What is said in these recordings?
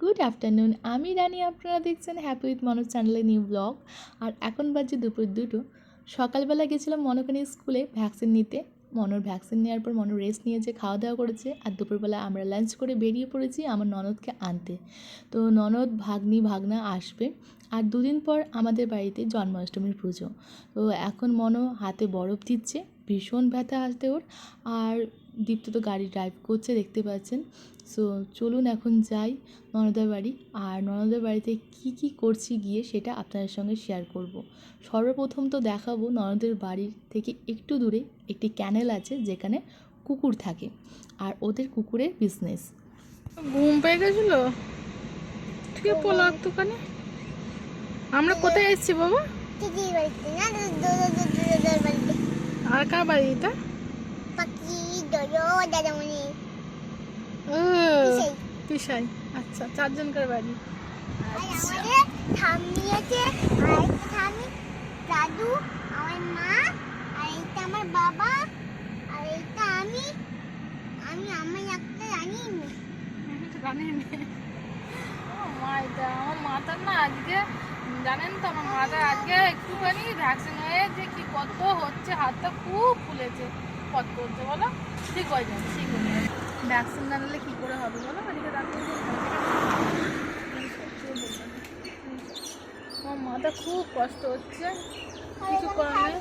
Good afternoon আমি রানি, আপনারা দেখছেন হ্যাপি উইথ মনোজ চ্যানেলের নিউ ব্লগ আর এখন বাজে দুপুর দুটো। সকালবেলা গেছিলাম মনোকানি স্কুলে ভ্যাকসিন নিতে। মনোর ভ্যাকসিন নেওয়ার পর মনোর রেস্ট নিয়েছে খাওয়া দাওয়া করেছে আর দুপুরবেলা আমরা লাঞ্চ করে বেরিয়ে পড়েছি আমার ননদকে আনতে। তো ননদ, ভাগ্নি, ভাগনা আসবে আর দুদিন পর আমাদের বাড়িতে জন্মাষ্টমীর পুজো। তো এখন মনো হাতে বরফ দিচ্ছে, ভীষণ ব্যথা আসতে ওর। আর দীপ্ত তো গাড়ি ড্রাইভ করছে দেখতে পাচ্ছেন। সো চলুন এখন যাই ননদের বাড়ি। আর ননদের বাড়িতে কি কি করছি গিয়ে সেটা আপনাদের সঙ্গে শেয়ার করব। সর্বপ্রথম তো দেখাবো ননদের বাড়ির থেকে একটু দূরে একটি ক্যানেল আছে যেখানে কুকুর থাকে আর ওদের কুকুরের বিজনেস ঘুম পেয়ে গেছিল? ঠিক দোকানে আমরা কোথায় এসেছি বাবা? আর কার বাড়ি এটা দাদামণি। পিসাই আচ্ছা চারজনকার বাড়ি। আমাদের ঠাম্মি আছে আর একটা ঠাম্মি দাদু আমার মা আর এইটা আমার বাবা আর এইটা আমি। আমি আমার একটা জানি না জানেন ও মা এটা আমার মাথার না আজকে জানেন তো আমার মাথার আজকে একটুখানি ভ্যাকসিন হয়ে যে কি কত হচ্ছে হাতটা খুব ফুলেছে। কত হচ্ছে বলো? ঠিক হয়ে যাবে ঠিক হয়ে যাবে। ভ্যাকসিন না নিলে কী করে হবে বলো? এদিকে ডাক্তার আমার মাথা খুব কষ্ট হচ্ছে। কিছু করার নেই।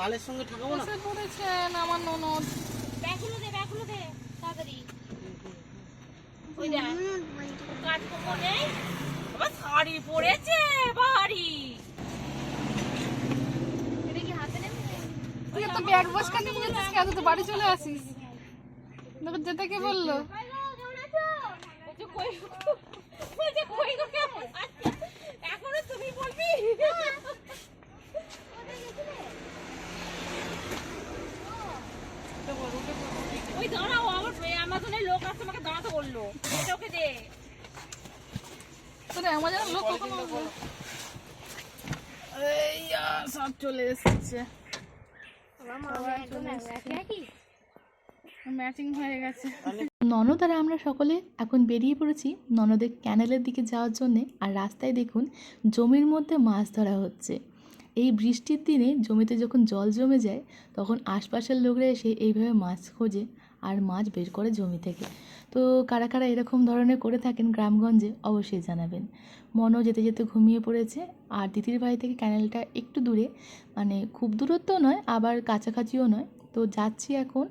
তালের সঙ্গে। ঠাকাবো না? পড়েছেন আমার ননদ। তুই তো ব্যাগ বসকা নিয়ে যেতিস কেন তো বাড়ি চলে আসিস। তোকে যেতে কে বলল? ওই দাঁড়াও আমার অ্যামাজনের লোক আসছে আমাকে দাঁড়াতে বলল এটা ওকে দে তোর অ্যামাজন লোক কখন আসবে এই আর সব গেছে। ননদ আর আমরা সকলে এখন বেরিয়ে পড়েছি ননদের ক্যানেলের দিকে যাওয়ার জন্যে, আর রাস্তায় দেখুন জমির মধ্যে মাছ ধরা হচ্ছে। এই বৃষ্টির দিনে জমিতে যখন জল জমে যায়, তখন আশপাশের লোকরা এসে এইভাবে মাছ খোঁজে। আর মাছ বের করে জমি থেকে। তো কারা কারা এরকম ধরনের করে থাকেন গ্রামগঞ্জে অবশ্যই জানাবেন। মনও যেতে যেতে ঘুমিয়ে পড়েছে। আর দিদির বাড়ি থেকে ক্যানেলটা একটু দূরে মানে খুব দূরত্ব নয়, আবার কাছাকাছিও নয়। তো যাচ্ছি এখন।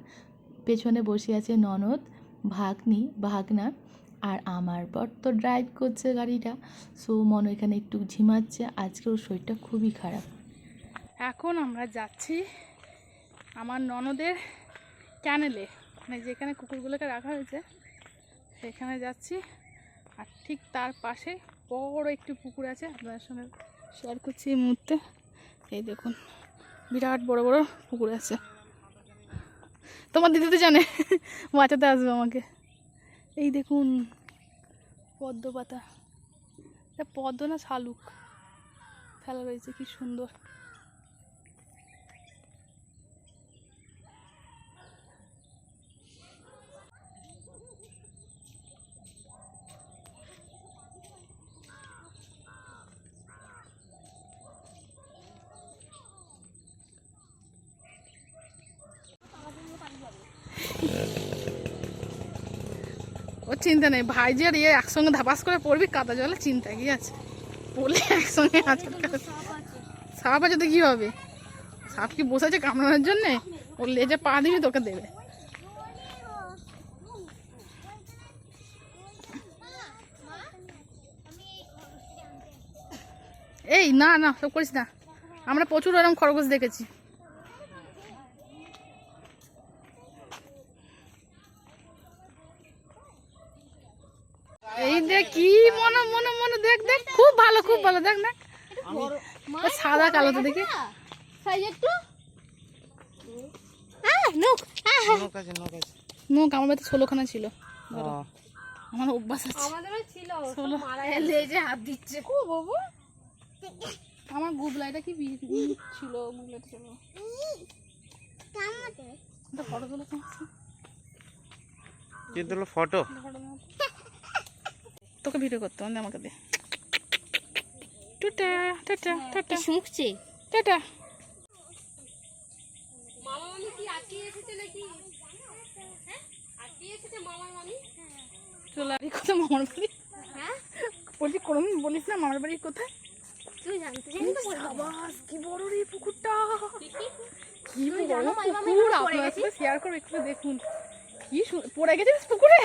পেছনে বসে আছে ননদ, ভাগ্নি, ভাগনা আর আমার বর তো ড্রাইভ করছে গাড়িটা। সো মন এখানে একটু ঝিমাচ্ছে আজকে ওর শরীরটা খুবই খারাপ। এখন আমরা যাচ্ছি আমার ননদের ক্যানেলে। মানে যেখানে কুকুরগুলোকে রাখা হয়েছে, সেখানে যাচ্ছি। আর ঠিক তার পাশে বড় একটি পুকুর আছে, আপনাদের সঙ্গে শেয়ার করছি এই মুহূর্তে। এই দেখুন, বিরাট বড় বড় পুকুর আছে। তোমার দিদি তো জানে, বাঁচাতে আসবে আমাকে। এই দেখুন, পদ্ম পাতা। পদ্ম না শালুক? ফেলা রয়েছে, কি সুন্দর। চিন্তা নেই ভাই যে আর ইয়ে একসঙ্গে ধাপাস করে পড়বি কাদা জলে চিন্তা কি আছে? পড়লে একসঙ্গে আছে সাপ আছে তো কি হবে? সাপ কি বসেছে কামড়ানোর জন্যে? ওর লেজে পা দিবি তোকে দেবে। এই না না সব করিস না। আমরা প্রচুর ওরকম খরগোশ দেখেছি এই দেখ কি মনে মনে মনে দেখ দেখ খুব ভালো খুব ভালো দেখ দেখ সাদা কালো তো দেখি। সাইজ একটু। নৌক আমার বাড়িতে ষোলোখানা ছিল। আমার অভ্যাস আছে। আমাদেরও ছিল ষোলো হাত দিচ্ছে। ও আমার গুবলাইটা কি ছিল গুবলাইটা ছিল ফটো তুলে কি দিল ফটো? তোকে ভিডিও করতে হবে আমাকে দে। Tata tata tata. শুঁকছে টাটা। মামা মামি কি আটকে এসেছে নাকি? হ্যাঁ? আটকে এসেছে মামা মামি চলে আর কোথায় মামার বাড়ি? হ্যাঁ? বলছি কোনোদিন বলিস না মামার বাড়ি কোথায় তুই জানতে জানি তো সাবাস কি বড় রে পুকুরটা। কি বড় জানো মাইমা আমি পুকুর এখানে পড়ে আপনার গেছি? সাথে শেয়ার করে একটু দেখুন। কি পড়ে গেছিস পুকুরে?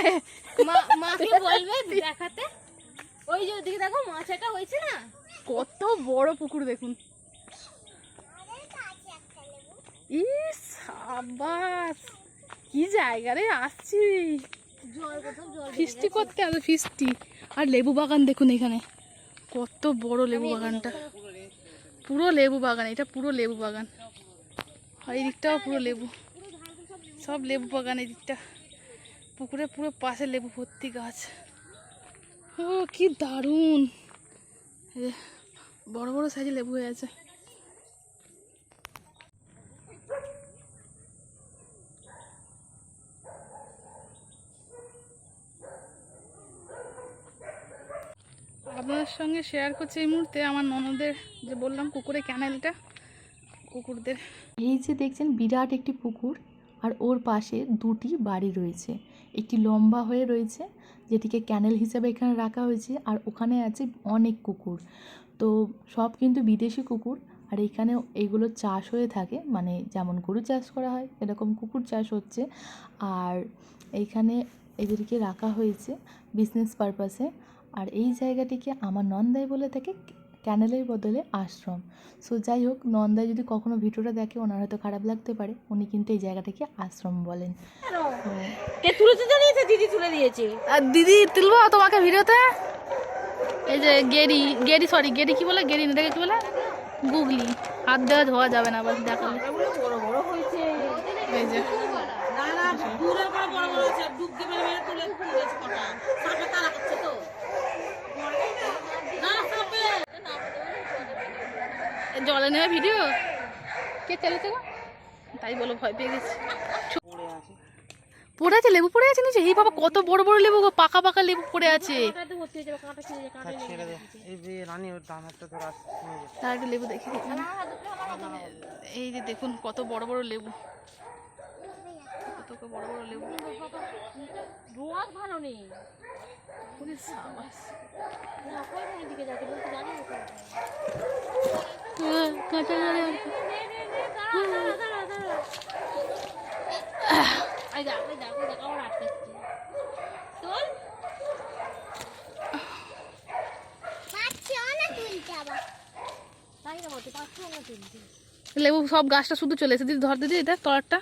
মা মাকে বলবে দেখাতে। ওই যে ওদিকে দেখো মাছটা হয়েছে না? কত বড় পুকুর দেখুন। ইস সাবাস কি জায়গা রে আসছি। ফিস্টি করতে হবে ফিস্টি। আর লেবু বাগান দেখুন এখানে। কত বড় লেবু বাগানটা। পুরো লেবু বাগান এটা পুরো লেবু বাগান। আর এই দিকটাও পুরো লেবু। সব লেবু বাগান এই দিকটা। পুকুরে পুরো পাশে লেবু ভর্তি গাছ। ও কি দারুণ। বড় বড় সাইজে লেবু হয়ে আছে। আপনাদের সঙ্গে শেয়ার করছি এই মুহূর্তে আমার ননদের যে বললাম কুকুরে ক্যানেলটা কুকুরদের। এই যে দেখছেন, বিরাট একটি পুকুর। আর ওর পাশে দুটি বাড়ি রয়েছে। একটি লম্বা হয়ে রয়েছে, যেটিকে ক্যানেল হিসাবে এখানে রাখা হয়েছে, আর ওখানে আছে অনেক কুকুর। তো সব কিন্তু বিদেশি কুকুর, আর এখানে এইগুলো চাষ হয়ে থাকে মানে যেমন গরু চাষ করা হয়, এরকম কুকুর চাষ হচ্ছে। আর এইখানে এদেরকে রাখা হয়েছে বিজনেস পারপাসে আর এই জায়গাটিকে আমার নন্দাই বলে থাকে ক্যানেলের বদলে আশ্রম। সো যাই হোক নন্দাই যদি কখনো ভিডিওটা দেখে ওনার হয়তো খারাপ লাগতে পারে। উনি কিন্তু এই জায়গাটাকে আশ্রম বলেন। কে তুলেছে জানিয়েছে? দিদি তুলে দিয়েছে। আর দিদি তুলবো তোমাকে ভিডিওতে? এই যে গেরি গেরি সরি গেরি কি বলে? গেরি না কি বলে? গুগলি। হাত দেওয়া ধোয়া যাবে না আবার দেখালে। বড় বড় হয়েছে। এই যে। না না দূরের বড় বড় আছে ডুবকে মেরে মেরে তুলে তুলেছে কটা। তারা করছে তো না সাপে এ জলে নেওয়া ভিডিও? কে চালিয়েছে গো তাই বলো ভয় পেয়ে গেছি। পড়ে আছে লেবু পড়ে আছে নিচে? এই বাবা কত বড় বড় লেবু গো পাকা পাকা লেবু পড়ে আছে। তোর একটা লেবু দেখি এখানে। এই যে দেখুন কত বড় বড় লেবু। কত বড় বড় লেবু। রোয়াজ ভালো নেই। সাবাস। দিকে জানি লেবু সব গাছটা শুধু চলে এসে দিদি ধর দিদি এটা তলারটা।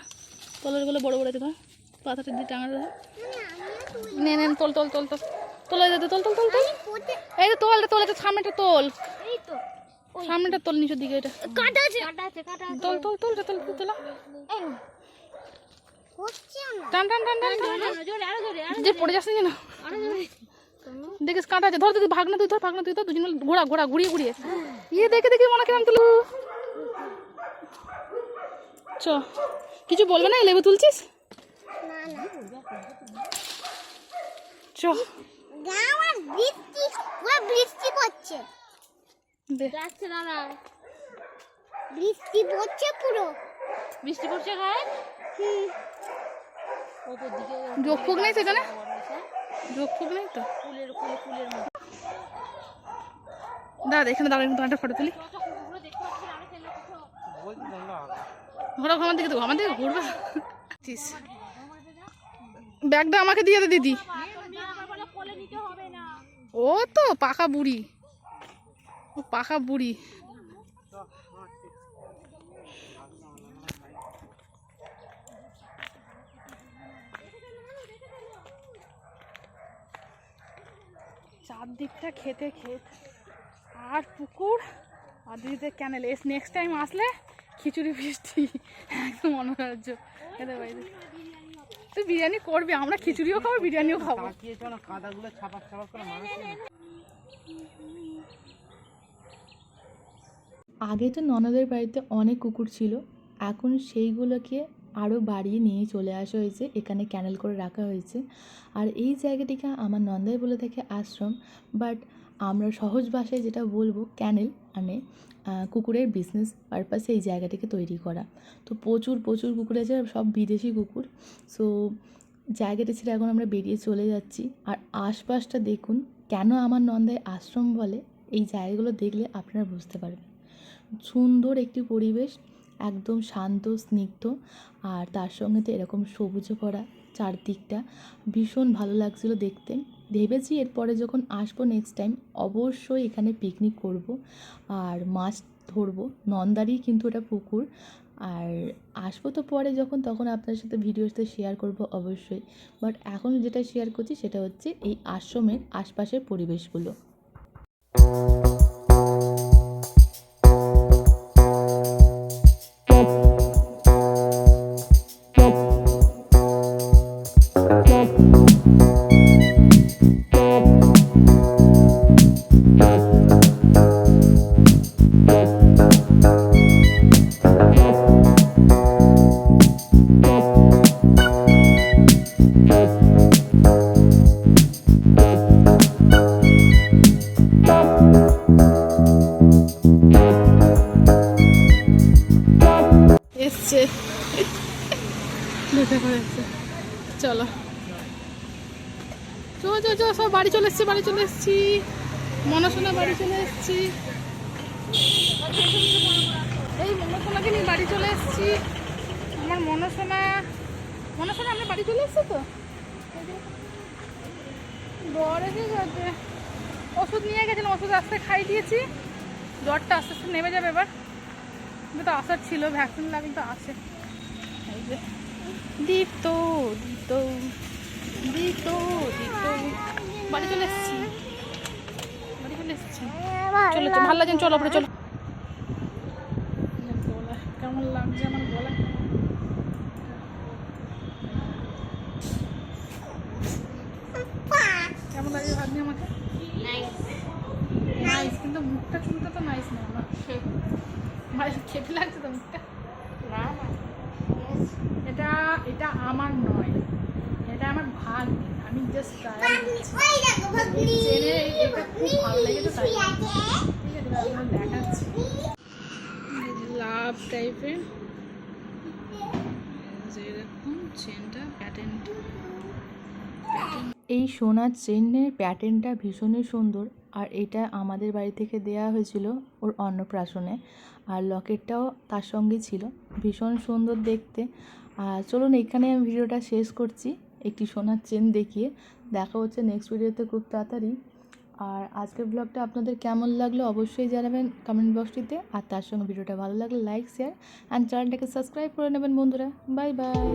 তলারগুলো বড় বড় আছে, ধর। পাতাটা দিয়ে টাঙা ধর। নে নেন তোল তোল তোল তোল। তোলা যেতে তোল তোল তোল তোল। এই যে তোল তোল সামনেটা তোল। তো সামনেটা তোল নিচের দিকে এটা। কাটা আছে কাটা আছে কাটা আছে। তোল তোল তোল তোল তোল টান টান টান টান যে পড়ে না যেন। দেখিস কাঁটা আছে। ধর দিদি ভাগনা তুই ধর ভাগনা তুই ধর দুজন ঘোরা ঘোরা ঘুরিয়ে ঘুরিয়ে। ইয়ে দেখে দেখে মনে কেমন তুলু? চ। কিছু বলবে না লেবু তুলছিস? চ। বৃষ্টি দে যাচ্ছে দাঁড়া। বৃষ্টি পড়ছে পুরো। বৃষ্টি পড়ছে গায়ে? হুম। যোগ ফোক নেই সেখানে? যোগ ফোক নেই তো? ফুলের ফুল ফুলের মতো। দাদা এখানে দাঁড়া কিন্তু একটা ফটো তুলি। ঘোরা আমার দিকে দেবো আমার দিকে ঘুরবে। ব্যাগটা আমাকে দিয়ে দে দিদি। ও তো পাকা বুড়ি। পাকা বুড়ি। চারদিকটা খেতে খেত। আর পুকুর, আর দিদিতে ক্যানেল এস নেক্সট টাইম আসলে খিচুড়ি ফিস্টি একদম অনরাজ্য খেতে পারি তুই বিরিয়ানি করবি, আমরা খিচুড়িও খাব, বিরিয়ানিও খাব। কাদাগুলো ছাপাক ছাপাক করে আগে তো ননদের বাড়িতে অনেক কুকুর ছিল, এখন সেইগুলোকে আরও বাড়িয়ে নিয়ে চলে আসা হয়েছে, এখানে ক্যানেল করে রাখা হয়েছে। আর এই জায়গাটিকে আমার নন্দাই বলে থাকে আশ্রম, বাট আমরা সহজ ভাষায় যেটা বলব, ক্যানেল মানে কুকুরের বিজনেস পারপাসে এই জায়গাটিকে তৈরি করা। তো প্রচুর প্রচুর কুকুর আছে, সব বিদেশি কুকুর। সো জায়গাটা ছেড়ে এখন আমরা বেরিয়ে চলে যাচ্ছি। আর আশপাশটা দেখুন, কেন আমার নন্দায় আশ্রম বলে, এই জায়গাগুলো দেখলে আপনারা বুঝতে পারবেন। সুন্দর একটি পরিবেশ, একদম শান্ত, স্নিগ্ধ। আর তার সঙ্গে তো এরকম সবুজে ভরা চারদিকটা ভীষণ ভালো লাগছিল দেখতে। ভেবেছি এরপরে যখন আসব নেক্সট টাইম অবশ্যই এখানে পিকনিক করব। আর মাছ ধরবো। নন্দারই কিন্তু এটা পুকুর। আর আসব তো পরে যখন, তখন আপনার সাথে ভিডিওতে শেয়ার করব অবশ্যই। বাট এখন যেটা শেয়ার করছি সেটা হচ্ছে এই আশ্রমের আশপাশের পরিবেশগুলো। চলো। চলো চলো চলো, সব বাড়ি চলে এসছি, বাড়ি চলে এসছি। মনসোনা বাড়ি চলে এসছি। এই মনসোনাকে নিয়ে বাড়ি চলে এসছি। আমার মনসোনা মনসোনা আমরা বাড়ি চলে এসছি তো? জ্বর এসে গেছে ওষুধ নিয়ে গেছিলাম, ওষুধ আস্তে খাই দিয়েছি। জ্বরটা আস্তে আস্তে নেমে যাবে এবার। তো আসার ছিল, ভ্যাকসিন লাগলে তো আসে এই যে। দীপ্ত দীপ্ত দীপ্ত বাড়ি চলে এসেছি। বাড়ি চলে এসেছি। চলো ভালো লাগছে চলো ওপরে চলো। গলা কেমন লাগছে আমার গলা? কেমন লাগছে ভাবনি আমাকে? নাইস কিন্তু মুখটা চুলটা তো নাইস না আমার। খেতে লাগছে তো মুখটা এটা এটা আমার নয় এটা আমার ভাগ আমি জাস্ট ট্রায়াল দিচ্ছি ওই দেখো ভাগ্নি জেনে এটা খুব ভালো লেগেছে তাই শুয়ে আছে ঠিক আছে তাহলে আমার লাভ টাইপের এই সোনার চেনের প্যাটার্নটা ভীষণই সুন্দর, আর এটা আমাদের বাড়ি থেকে দেয়া হয়েছিল ওর অন্নপ্রাশনে, আর লকেটটাও তার সঙ্গে ছিল। ভীষণ সুন্দর দেখতে। আর চলুন, এখানে আমি ভিডিওটা শেষ করছি। একটি সোনার চেন দেখিয়ে। দেখা হচ্ছে নেক্সট ভিডিওতে খুব তাড়াতাড়ি। আর আজকের ব্লগটা আপনাদের কেমন লাগল অবশ্যই জানাবেন কমেন্ট বক্সটিতে আর তার সঙ্গে ভিডিওটা ভালো লাগলে লাইক শেয়ার অ্যান্ড চ্যানেলটাকে সাবস্ক্রাইব করে নেবেন বন্ধুরা। Bye bye